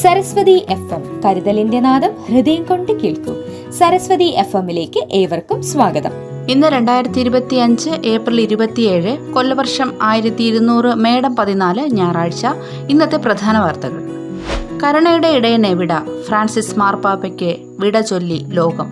Saraswati F M കരുതലിന്റെ നാദം ഹൃദയം കൊണ്ട് കേൾക്കൂ. സരസ്വതി എഫ് എമ്മിലേക്ക് ഏവർക്കും സ്വാഗതം. ഇന്ന് രണ്ടായിരത്തി ഇരുപത്തി അഞ്ച് ഏപ്രിൽ ഇരുപത്തിയേഴ് കൊല്ലവർഷം ആയിരത്തി ഇരുന്നൂറ് മേടം പതിനാല് ഞായറാഴ്ച. ഇന്നത്തെ പ്രധാന വാർത്തകൾ. കരുണയുടെ ഇടയനെ വിട ഫ്രാൻസിസ് മാർപ്പാപ്പയ്ക്ക് വിട ചൊല്ലി ലോകം.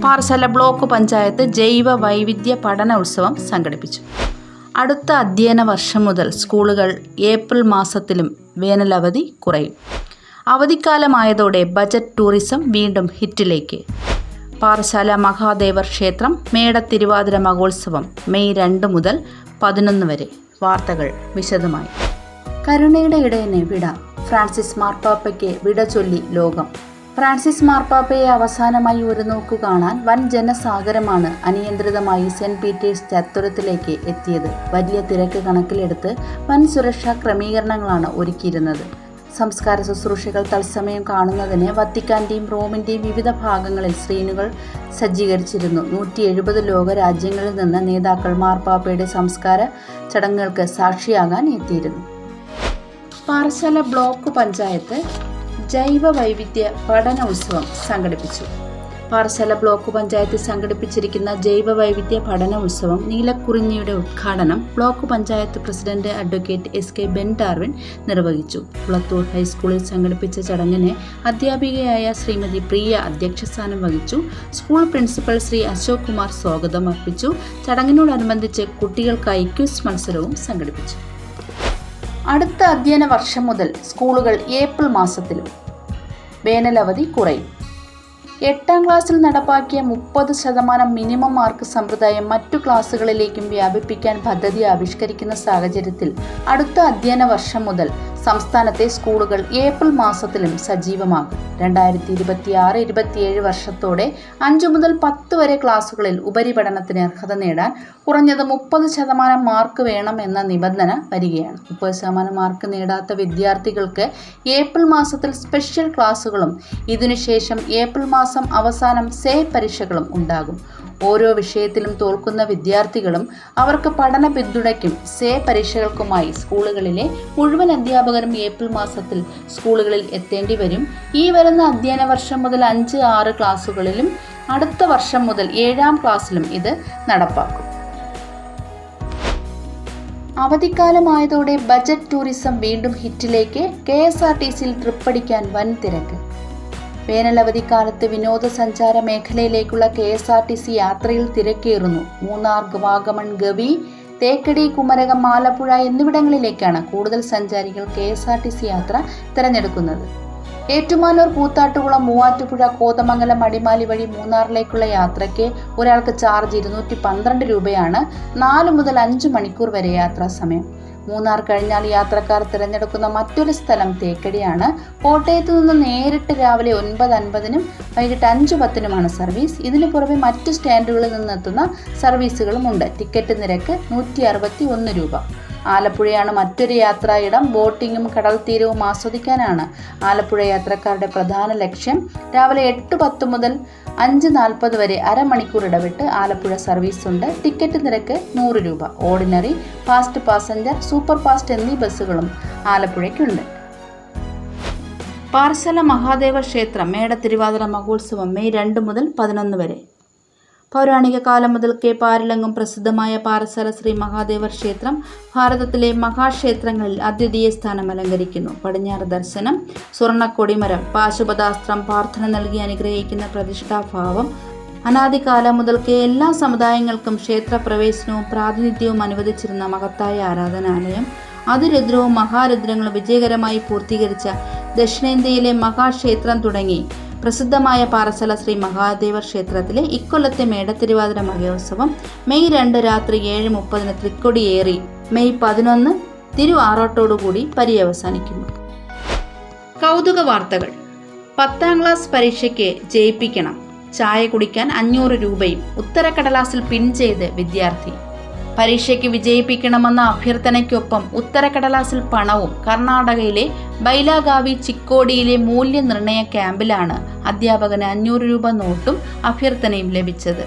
പാർസല ബ്ലോക്ക് പഞ്ചായത്ത് ജൈവ വൈവിധ്യ പഠന ഉത്സവം സംഘടിപ്പിച്ചു. അടുത്ത അധ്യയന വർഷം മുതൽ സ്കൂളുകൾ ഏപ്രിൽ മാസത്തിലും വേനലവധി കുറയും. അവധിക്കാലമായതോടെ ബജറ്റ് ടൂറിസം വീണ്ടും ഹിറ്റിലേക്ക്. പാറശാല മഹാദേവർ ക്ഷേത്രം മേട തിരുവാതിര മഹോത്സവം മെയ് രണ്ട് മുതൽ പതിനൊന്ന് വരെ. വാർത്തകൾ വിശദമായി. കരുണയുടെ ഇടയനെ വിട. ഫ്രാൻസിസ് മാർപ്പാപ്പയ്ക്ക് വിട ചൊല്ലി ലോകം. ഫ്രാൻസിസ് മാർപ്പാപ്പയെ അവസാനമായി ഒരു നോക്കു കാണാൻ വൻ ജനസാഗരമാണ് അനിയന്ത്രിതമായി സെന്റ് പീറ്റേഴ്സ് ചത്തുരത്തിലേക്ക് എത്തിയത്. വലിയ തിരക്ക് കണക്കിലെടുത്ത് വൻ സുരക്ഷാ ക്രമീകരണങ്ങളാണ് ഒരുക്കിയിരുന്നത്. സംസ്കാര ശുശ്രൂഷകൾ തത്സമയം കാണുന്നതിന് വത്തിക്കാന്റെയും റോമിന്റെയും വിവിധ ഭാഗങ്ങളിൽ സ്ക്രീനുകൾ സജ്ജീകരിച്ചിരുന്നു. നൂറ്റി എഴുപത് ലോക രാജ്യങ്ങളിൽ നിന്ന് നേതാക്കൾ മാർപ്പാപ്പയുടെ സംസ്കാര ചടങ്ങുകൾക്ക് സാക്ഷിയാകാൻ എത്തിയിരുന്നു. പാറശാല ബ്ലോക്ക് പഞ്ചായത്ത് ജൈവ വൈവിധ്യ പഠന ഉത്സവം സംഘടിപ്പിച്ചു. പാറശാല ബ്ലോക്ക് പഞ്ചായത്ത് സംഘടിപ്പിച്ചിരിക്കുന്ന ജൈവ വൈവിധ്യ പഠന ഉത്സവം നീലക്കുറിഞ്ഞിയുടെ ഉദ്ഘാടനം block panchayat president advocate S K Ben Tarvin നിർവഹിച്ചു. കുളത്തൂർ ഹൈസ്കൂളിൽ സംഘടിപ്പിച്ച ചടങ്ങിന് അധ്യാപികയായ ശ്രീമതി പ്രിയ അധ്യക്ഷസ്ഥാനം വഹിച്ചു. സ്കൂൾ പ്രിൻസിപ്പൽ ശ്രീ അശോക് കുമാർ സ്വാഗതം അർപ്പിച്ചു. ചടങ്ങിനോടനുബന്ധിച്ച് കുട്ടികൾക്കായി ക്വിസ് മത്സരവും സംഘടിപ്പിച്ചു. അടുത്ത അധ്യയന വർഷം മുതൽ സ്കൂളുകൾ ഏപ്രിൽ മാസത്തിലും വേനലവധി കുറയും. എട്ടാം ക്ലാസ്സിൽ നടപ്പാക്കിയ മുപ്പത് ശതമാനം മിനിമം മാർക്ക് സമ്പ്രദായം മറ്റു ക്ലാസ്സുകളിലേക്കും വ്യാപിപ്പിക്കാൻ പദ്ധതി ആവിഷ്കരിക്കുന്ന സാഹചര്യത്തിൽ അടുത്ത അധ്യയന വർഷം മുതൽ സംസ്ഥാനത്തെ സ്കൂളുകൾ ഏപ്രിൽ മാസത്തിലും സജീവമാകും. രണ്ടായിരത്തി ഇരുപത്തി ആറ് ഇരുപത്തിയേഴ് വർഷത്തോടെ അഞ്ചു മുതൽ പത്ത് വരെ ക്ലാസുകളിൽ ഉപരിപഠനത്തിന് അർഹത നേടാൻ കുറഞ്ഞത് മുപ്പത് ശതമാനം മാർക്ക് വേണം എന്ന നിബന്ധന വരികയാണ്. മുപ്പത് ശതമാനം മാർക്ക് നേടാത്ത വിദ്യാർത്ഥികൾക്ക് ഏപ്രിൽ മാസത്തിൽ സ്പെഷ്യൽ ക്ലാസുകളും ഇതിനുശേഷം ഏപ്രിൽ മാസം അവസാനം സേ പരീക്ഷകളും ഉണ്ടാകും. ഓരോ വിഷയത്തിലും തോൽക്കുന്ന വിദ്യാർത്ഥികളും അവർക്ക് പഠന പിന്തുണയ്ക്കും സേ പരീക്ഷകൾക്കുമായി സ്കൂളുകളിലെ മുഴുവൻ അധ്യാപകരും ഏപ്രിൽ മാസത്തിൽ സ്കൂളുകളിൽ എത്തേണ്ടി വരും. ഈ വരുന്ന അധ്യയന വർഷം മുതൽ അഞ്ച് ആറ് ക്ലാസ്സുകളിലും അടുത്ത വർഷം മുതൽ ഏഴാം ക്ലാസ്സിലും ഇത് നടപ്പാക്കും. അവധിക്കാലമായതോടെ ബജറ്റ് ടൂറിസം വീണ്ടും ഹിറ്റിലേക്ക് കെ എസ് ആർ ടി സിയിൽ ട്രിപ്പടിക്കാൻ വൻ തിരക്ക് വേനലവധിക്കാലത്ത് വിനോദസഞ്ചാര മേഖലയിലേക്കുള്ള K S R T C യാത്രയിൽ തിരക്കേറുന്നു. മൂന്നാർ വാഗമൺ ഗവി തേക്കടി കുമരകം ആലപ്പുഴ എന്നിവിടങ്ങളിലേക്കാണ് കൂടുതൽ സഞ്ചാരികൾ K S R T C യാത്ര തിരഞ്ഞെടുക്കുന്നത്. ഏറ്റുമാനൂർ കൂത്താട്ടുകുളം മൂവാറ്റുപുഴ കോതമംഗലം അടിമാലി വഴി മൂന്നാറിലേക്കുള്ള യാത്രയ്ക്ക് ഒരാൾക്ക് ചാർജ് ഇരുന്നൂറ്റി പന്ത്രണ്ട് രൂപയാണ് നാല് മുതൽ അഞ്ച് മണിക്കൂർ വരെ യാത്രാ സമയം. മൂന്നാർ കഴിഞ്ഞാൽ യാത്രക്കാർ തിരഞ്ഞെടുക്കുന്ന മറ്റൊരു സ്ഥലം തേക്കടിയാണ്. കോട്ടയത്ത് നിന്ന് നേരിട്ട് രാവിലെ ഒൻപത് അൻപതിനും വൈകിട്ട് അഞ്ച് പത്തിനുമാണ് സർവീസ്. ഇതിനു പുറമെ മറ്റ് സ്റ്റാൻഡുകളിൽ നിന്നെത്തുന്ന സർവീസുകളും ഉണ്ട്. ടിക്കറ്റ് നിരക്ക് നൂറ്റി രൂപ. ആലപ്പുഴയാണ് മറ്റൊരു യാത്രായിടം ബോട്ടിങ്ങും കടൽ തീരവും ആസ്വദിക്കാനാണ് ആലപ്പുഴ യാത്രക്കാരുടെ പ്രധാന ലക്ഷ്യം. രാവിലെ എട്ട് പത്ത് മുതൽ അഞ്ച് നാൽപ്പത് വരെ അരമണിക്കൂർ ഇടവിട്ട് ആലപ്പുഴ സർവീസ് ഉണ്ട്. ടിക്കറ്റ് നിരക്ക് നൂറ് രൂപ. Ordinary fast passenger super fast എന്നീ ബസ്സുകളും ആലപ്പുഴയ്ക്കുണ്ട്. പാർശല മഹാദേവ ക്ഷേത്രം മേട തിരുവാതിര മഹോത്സവം മെയ് രണ്ട് മുതൽ പതിനൊന്ന് വരെ. പൗരാണിക കാലം മുതൽക്കേ പാരലങ്ങും പ്രസിദ്ധമായ പാറശാല ശ്രീ മഹാദേവർ ക്ഷേത്രം ഭാരതത്തിലെ മഹാക്ഷേത്രങ്ങളിൽ അദ്വിതീയ സ്ഥാനം അലങ്കരിക്കുന്നു. പടിഞ്ഞാറ് ദർശനം സ്വർണക്കൊടിമരം പാശുപതാസ്ത്രം പ്രാർത്ഥന നൽകി അനുഗ്രഹിക്കുന്ന പ്രതിഷ്ഠാഭാവം അനാദികാലം മുതൽക്കേ എല്ലാ സമുദായങ്ങൾക്കും ക്ഷേത്രപ്രവേശനവും പ്രാതിനിധ്യവും അനുവദിച്ചിരുന്ന മഹത്തായ ആരാധനാലയം അതിരുദ്രവും മഹാരുദ്രങ്ങളും വിജയകരമായി പൂർത്തീകരിച്ച ദക്ഷിണേന്ത്യയിലെ മഹാക്ഷേത്രം തുടങ്ങി. പ്രസിദ്ധമായ പാറശാല ശ്രീ മഹാദേവ ക്ഷേത്രത്തിലെ ഇക്കൊല്ലത്തെ മേടത്തിരുവാതിര മഹോത്സവം മെയ് രണ്ട് രാത്രി ഏഴ് മുപ്പതിന് തൃക്കൊടിയേറി. മെയ് പതിനൊന്ന് തിരു ആറോട്ടോടുകൂടി പര്യവസാനിക്കുന്നു. കൗതുക വാർത്തകൾ. പത്താം ക്ലാസ് പരീക്ഷയ്ക്ക് ജയിപ്പിക്കണം. ചായ കുടിക്കാൻ അഞ്ഞൂറ് രൂപയും ഉത്തരക്കടലാസിൽ പിൻ ചെയ്ത് വിദ്യാർത്ഥി. പരീക്ഷയ്ക്ക് വിജയിപ്പിക്കണമെന്ന അഭ്യർത്ഥനയ്ക്കൊപ്പം ഉത്തരക്കടലാസിൽ പണവും കർണാടകയിലെ ബൈലാഗാവി ചിക്കോടിയിലെ മൂല്യനിർണയ ക്യാമ്പിലാണ് അധ്യാപകന് അഞ്ഞൂറ് രൂപ നോട്ടും അഭ്യർത്ഥനയും ലഭിച്ചത്.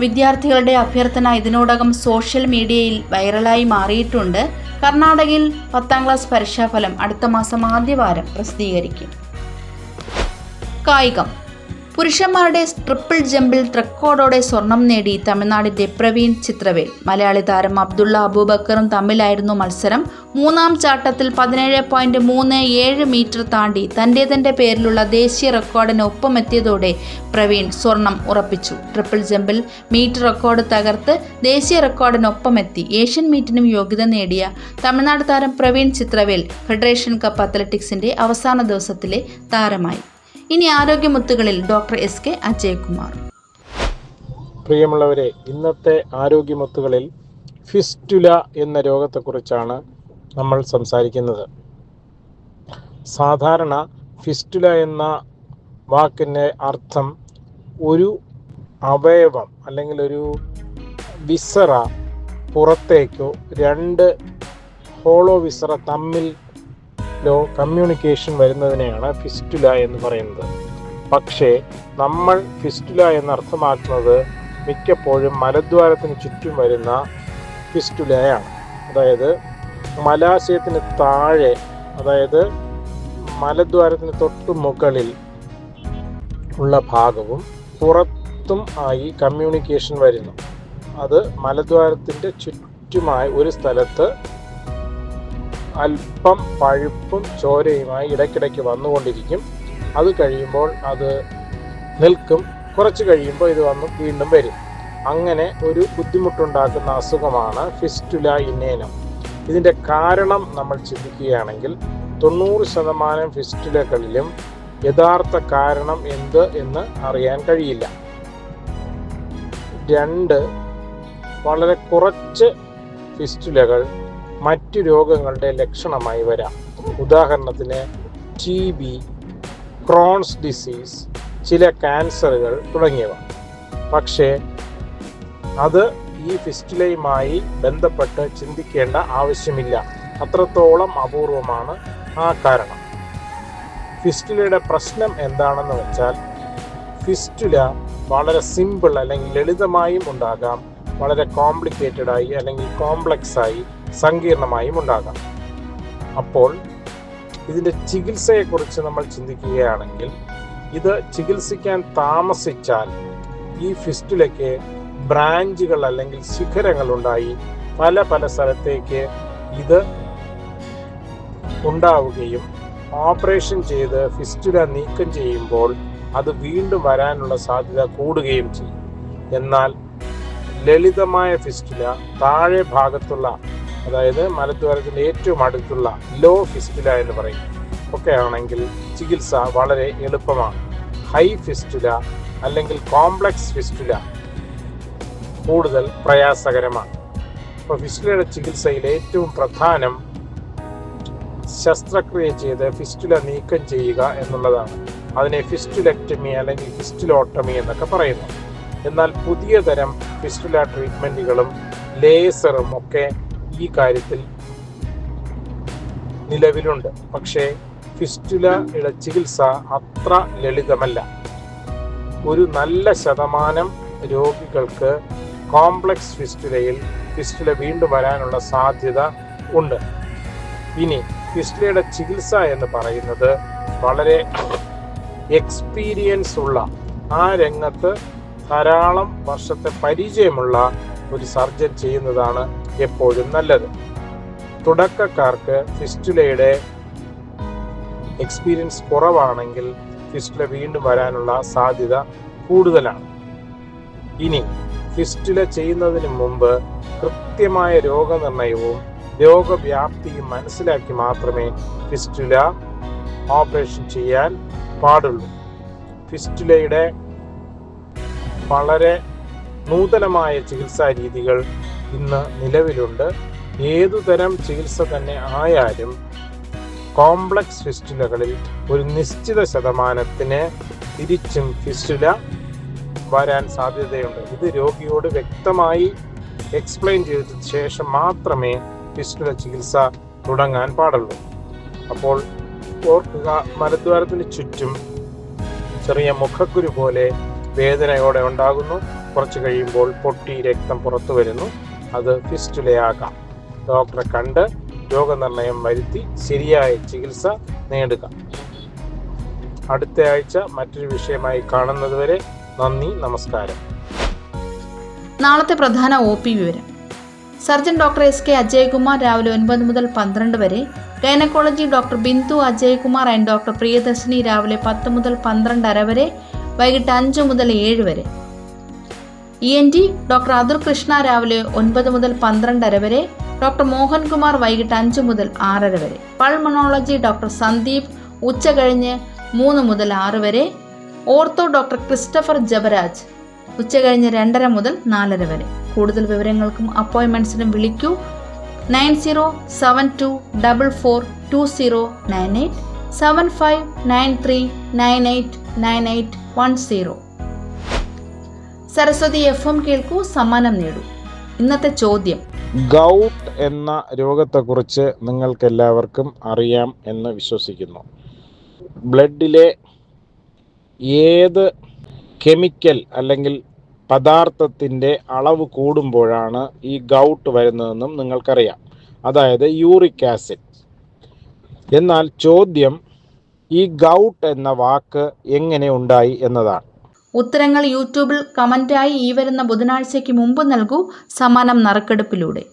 വിദ്യാർത്ഥികളുടെ അഭ്യർത്ഥന ഇതിനോടകം സോഷ്യൽ മീഡിയയിൽ വൈറലായി മാറിയിട്ടുണ്ട്. കർണാടകയിൽ പത്താം ക്ലാസ് പരീക്ഷാഫലം അടുത്ത മാസം ആദ്യവാരം പ്രസിദ്ധീകരിക്കും. കായികം പുരുഷന്മാരുടെ ട്രിപ്പിൾ ജമ്പിൽ റെക്കോർഡോടെ സ്വർണം നേടി തമിഴ്നാടിന്റെ പ്രവീൺ ചിത്രവേൽ. മലയാളി താരം അബ്ദുള്ള അബൂബക്കറും തമ്മിലായിരുന്നു മത്സരം. മൂന്നാം ചാട്ടത്തിൽ പതിനേഴ് പോയിന്റ് മൂന്ന് ഏഴ് മീറ്റർ താണ്ടി തന്റേതന്റെ പേരിലുള്ള ദേശീയ റെക്കോർഡിന് ഒപ്പമെത്തിയതോടെ പ്രവീൺ സ്വർണം ഉറപ്പിച്ചു. ട്രിപ്പിൾ ജമ്പിൽ മീറ്റർ റെക്കോർഡ് തകർത്ത് ദേശീയ റെക്കോർഡിനൊപ്പമെത്തി. ഏഷ്യൻ മീറ്റിനും യോഗ്യത നേടിയ തമിഴ്നാട് താരം പ്രവീൺ ചിത്രവേൽ ഫെഡറേഷൻ കപ്പ് അത്ലറ്റിക്സിന്റെ അവസാന ദിവസത്തിലെ താരമായി. ഇനി ആരോഗ്യമുത്തുകളിൽ ഡോക്ടർ എസ് കെ അജയകുമാർ. പ്രിയമുള്ളവരെ ഇന്നത്തെ ആരോഗ്യമുത്തുകളിൽ ഫിസ്റ്റുല എന്ന രോഗത്തെക്കുറിച്ചാണ് നമ്മൾ സംസാരിക്കുന്നത്. സാധാരണ ഫിസ്റ്റുല എന്ന വാക്കിന്റെ അർത്ഥം ഒരു അവയവം അല്ലെങ്കിൽ ഒരു വിസറ പുറത്തേക്കോ രണ്ട് ഹോളോ വിസറ തമ്മിൽ ലോ കമ്മ്യൂണിക്കേഷൻ വരുന്നതിനെയാണ് ഫിസ്റ്റുല എന്ന് പറയുന്നത്. പക്ഷേ നമ്മൾ ഫിസ്റ്റുല എന്ന് അർത്ഥമാക്കുന്നത് മിക്കപ്പോഴും മലദ്വാരത്തിന് ചുറ്റും വരുന്ന ഫിസ്റ്റുലയാണ്. അതായത് മലാശയത്തിന് താഴെ അതായത് മലദ്വാരത്തിന് തൊട്ട് മുകളിൽ ഉള്ള ഭാഗവും പുറത്തും ആയി കമ്മ്യൂണിക്കേഷൻ വരുന്നു. അത് മലദ്വാരത്തിന്റെ ചുറ്റുമായി ഒരു സ്ഥലത്ത് അല്പം പഴുപ്പും ചോരയുമായി ഇടയ്ക്കിടയ്ക്ക് വന്നുകൊണ്ടിരിക്കും. അത് കഴിയുമ്പോൾ അത് നിൽക്കും. കുറച്ച് കഴിയുമ്പോൾ ഇത് വന്ന് വീണ്ടും വരും. അങ്ങനെ ഒരു ബുദ്ധിമുട്ടുണ്ടാക്കുന്ന അസുഖമാണ് ഫിസ്റ്റുല ഇന്നേനം ഇതിന്റെ കാരണം നമ്മൾ ചിന്തിക്കുകയാണെങ്കിൽ തൊണ്ണൂറ് ശതമാനം ഫിസ്റ്റുലകളിലും യഥാർത്ഥ കാരണം എന്ത് എന്ന് അറിയാൻ കഴിയില്ല. രണ്ട് വളരെ കുറച്ച് ഫിസ്റ്റുലകൾ മറ്റു രോഗങ്ങളുടെ ലക്ഷണമായി വരാം. ഉദാഹരണത്തിന് ടി ബി ക്രോൺസ് ഡിസീസ് ചില ക്യാൻസറുകൾ തുടങ്ങിയവ. പക്ഷേ അത് ഈ ഫിസ്റ്റുലയുമായി ബന്ധപ്പെട്ട് ചിന്തിക്കേണ്ട ആവശ്യമില്ല. അത്രത്തോളം അപൂർവമാണ് ആ കാരണം. ഫിസ്റ്റുലയുടെ പ്രശ്നം എന്താണെന്ന് വെച്ചാൽ ഫിസ്റ്റുല വളരെ സിമ്പിൾ അല്ലെങ്കിൽ ലളിതമായും ഉണ്ടാകാം. വളരെ കോംപ്ലിക്കേറ്റഡ് ആയി അല്ലെങ്കിൽ കോംപ്ലക്സ് ആയി സങ്കീർണമായും ഉണ്ടാകാം. അപ്പോൾ ഇതിന്റെ ചികിത്സയെക്കുറിച്ച് നമ്മൾ ചിന്തിക്കുകയാണെങ്കിൽ ഇത് ചികിത്സിക്കാൻ താമസിച്ചാൽ ഈ ഫിസ്റ്റുലയ്ക്ക് ബ്രാഞ്ചുകൾ അല്ലെങ്കിൽ ശിഖരങ്ങൾ ഉണ്ടായി പല പല സ്ഥലത്തേക്ക് ഇത് ഉണ്ടാവുകയും ഓപ്പറേഷൻ ചെയ്ത് ഫിസ്റ്റുല നീക്കം ചെയ്യുമ്പോൾ അത് വീണ്ടും വരാനുള്ള സാധ്യത കൂടുകയും ചെയ്യും. എന്നാൽ ലളിതമായ ഫിസ്റ്റുല താഴെ ഭാഗത്തുള്ള അതായത് മലദ്വാരത്തിന്റെ ഏറ്റവും അടുത്തുള്ള ലോ ഫിസ്റ്റുല എന്ന് പറയും. ഒക്കെ ആണെങ്കിൽ ചികിത്സ വളരെ എളുപ്പമാണ്. ഹൈ ഫിസ്റ്റുല അല്ലെങ്കിൽ കോംപ്ലക്സ് ഫിസ്റ്റുല കൂടുതൽ പ്രയാസകരമാണ്. അപ്പോൾ ഫിസ്റ്റുലയുടെ ചികിത്സയിൽ ഏറ്റവും പ്രധാനം ശസ്ത്രക്രിയ ചെയ്ത് ഫിസ്റ്റുല നീക്കം ചെയ്യുക എന്നുള്ളതാണ്. അതിനെ ഫിസ്റ്റുലക്ടമി അല്ലെങ്കിൽ ഫിസ്റ്റുലോട്ടമി എന്നൊക്കെ പറയുന്നു. എന്നാൽ പുതിയ തരം ഫിസ്റ്റുല ട്രീറ്റ്മെന്റുകളും ലേസറും ഒക്കെ ഈ കാര്യത്തിൽ നിലവിലുണ്ട്. പക്ഷേ ഫിസ്റ്റുലയുടെ ചികിത്സ അത്ര ലളിതമല്ല. ഒരു നല്ല ശതമാനം രോഗികൾക്ക് കോംപ്ലക്സ് ഫിസ്റ്റുലയിൽ ഫിസ്റ്റുല വീണ്ടും വരാനുള്ള സാധ്യത ഉണ്ട്. ഇനി ഫിസ്റ്റുലയുടെ ചികിത്സ എന്ന് പറയുന്നത് വളരെ എക്സ്പീരിയൻസ് ഉള്ള ആ രംഗത്ത് ധാരാളം വർഷത്തെ പരിചയമുള്ള ഒരു സർജൻ ചെയ്യുന്നതാണ് എപ്പോഴും നല്ലത്. തുടക്കക്കാർക്ക് ഫിസ്റ്റുലയുടെ എക്സ്പീരിയൻസ് കുറവാണെങ്കിൽ ഫിസ്റ്റുല വീണ്ടും വരാനുള്ള സാധ്യത കൂടുതലാണ്. ഇനി ഫിസ്റ്റുല ചെയ്യുന്നതിന് മുമ്പ് കൃത്യമായ രോഗനിർണയവും രോഗവ്യാപ്തിയും മനസ്സിലാക്കി മാത്രമേ ഫിസ്റ്റുല ഓപ്പറേഷൻ ചെയ്യാൻ പാടുള്ളൂ. ഫിസ്റ്റുലയുടെ വളരെ നൂതനമായ ചികിത്സാ രീതികൾ ഇന്ന് നിലവിലുണ്ട്. ഏതുതരം ചികിത്സ തന്നെ ആയാലും കോംപ്ലക്സ് ഫിസ്റ്റുലകളിൽ ഒരു നിശ്ചിത ശതമാനത്തിന് തിരിച്ചും ഫിസ്റ്റുല വരാൻ സാധ്യതയുണ്ട്. ഇത് രോഗിയോട് വ്യക്തമായി എക്സ്പ്ലെയിൻ ചെയ്തതിന് ശേഷം മാത്രമേ ഫിസ്റ്റുല ചികിത്സ തുടങ്ങാൻ പാടുള്ളൂ. അപ്പോൾ ഓർക്കുക മലദ്വാരത്തിന് ചുറ്റും ചെറിയ മുഖക്കുരു പോലെ വേദനയോടെ ഉണ്ടാകുന്നു. കുറച്ച് കഴിയുമ്പോൾ പൊട്ടി രക്തം പുറത്തു വരുന്നു. അത് ഫിസ്റ്റുലയാകാം. ഡോക്ടറെ കണ്ട് രോഗനിർണയം വരുത്തി ശരിയായ ചികിത്സ നേടുക. അടുത്ത ആഴ്ച മറ്റൊരു വിഷയമായി കാണുന്നതുവരെ നന്ദി നമസ്കാരം. നാളത്തെ പ്രധാന ഒ പി വിവരം. Surgeon doctor S K Ajaykumar രാവിലെ ഒൻപത് മുതൽ പന്ത്രണ്ട് വരെ gynaecology doctor Bindu Ajaykumar and doctor Priyadarshini രാവിലെ പത്ത് മുതൽ പന്ത്രണ്ടര വരെ വൈകിട്ട് അഞ്ച് മുതൽ ഏഴ് വരെ. E N T doctor Athur Krishna രാവിലെ ഒൻപത് മുതൽ പന്ത്രണ്ടര വരെ ഡോക്ടർ മോഹൻകുമാർ വൈകിട്ട് അഞ്ച് മുതൽ ആറര വരെ. പൾമണോളജി ഡോക്ടർ സന്ദീപ് ഉച്ച കഴിഞ്ഞ് മൂന്ന് മുതൽ ആറ് വരെ. ഓർത്തോ ഡോക്ടർ ക്രിസ്റ്റഫർ ജബരാജ് ഉച്ച കഴിഞ്ഞ് രണ്ടര മുതൽ നാലര വരെ. കൂടുതൽ വിവരങ്ങൾക്കും അപ്പോയിൻമെന്റ്സിനും വിളിക്കൂ. Nine zero seven two double four two zero nine eight. Seven five nine three nine eight nine eight one zero Saraswathi F M കേൾക്കൂ സമ്മാനം നേടൂ. ഇന്നത്തെ ചോദ്യം. ഗൗട്ട് എന്ന രോഗത്തെക്കുറിച്ച് നിങ്ങൾക്കെല്ലാവർക്കും അറിയാം എന്ന് വിശ്വസിക്കുന്നു. ബ്ലഡിലെ ഏത് കെമിക്കൽ അല്ലെങ്കിൽ പദാർത്ഥത്തിന്റെ അളവ് കൂടുമ്പോഴാണ് ഈ ഗൗട്ട് വരുന്നതെന്നും നിങ്ങൾക്കറിയാം. അതായത് യൂറിക് ആസിഡ്. എന്നാൽ ചോദ്യം ഈ ഗൗട്ട് എന്ന വാക്ക് എങ്ങനെ ഉണ്ടായി എന്നതാണ്. ഉത്തരങ്ങൾ യൂട്യൂബിൽ കമന്റായി ഈ വരുന്ന ബുധനാഴ്ചയ്ക്ക് മുമ്പ് നൽകൂ സമാനം നറുക്കെടുപ്പിലൂടെ.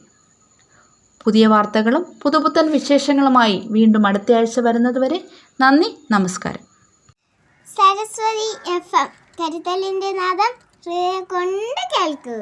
പുതിയ വാർത്തകളും പുതുപുത്തൻ വിശേഷങ്ങളുമായി വീണ്ടും അടുത്ത അടുത്തയാഴ്ച വരുന്നതുവരെ നന്ദി നമസ്കാരം. സരസ്വതി എഫ് എം കരുതലിന്റെ നാദം കൊണ്ട് കേൾക്കൂ.